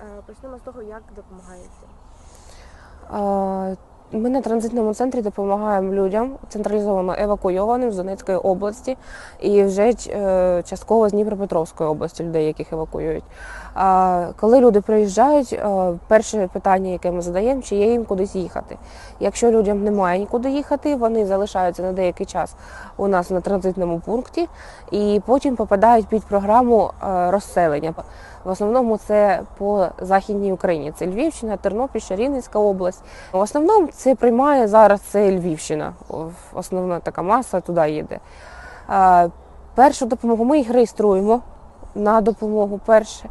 Е, Почнемо з того, як допомагаєте. Ми на транзитному центрі допомагаємо людям централізовано евакуйованим з Донецької області і вже е, частково з Дніпропетровської області людей, яких евакуюють. Коли люди приїжджають, е, перше питання, яке ми задаємо, чи є їм кудись їхати. Якщо людям немає нікуди їхати, вони залишаються на деякий час у нас на транзитному пункті і потім попадають під програму е, розселення. В основному це по західній Україні. Це Львівщина, Тернопільщина, Рівненська область. В основному це приймає зараз це Львівщина. Основна така маса туди їде. Першу допомогу ми їх реєструємо на допомогу перше.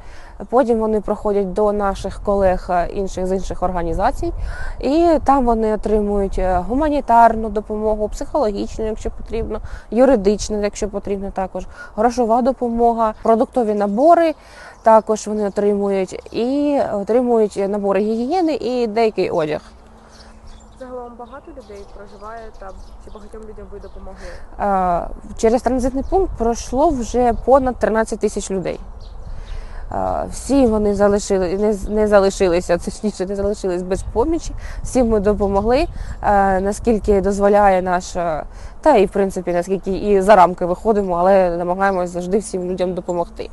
Потім вони проходять до наших колег е, інших з інших організацій, і там вони отримують е, гуманітарну допомогу, психологічну, якщо потрібно, юридичну, якщо потрібно, також грошова допомога, продуктові набори. Також вони отримують і отримують набори гігієни і деякий одяг. Загалом багато людей проживає там, чи багатьом людям ви допомогли? Е, Через транзитний пункт пройшло вже понад 13 тисяч людей. Е, Всі вони залишили, не, не залишилися, точніше, не залишились без помічі. Всім ми допомогли, е, наскільки дозволяє наша, та і в принципі, наскільки і за рамки виходимо, але намагаємось завжди всім людям допомогти.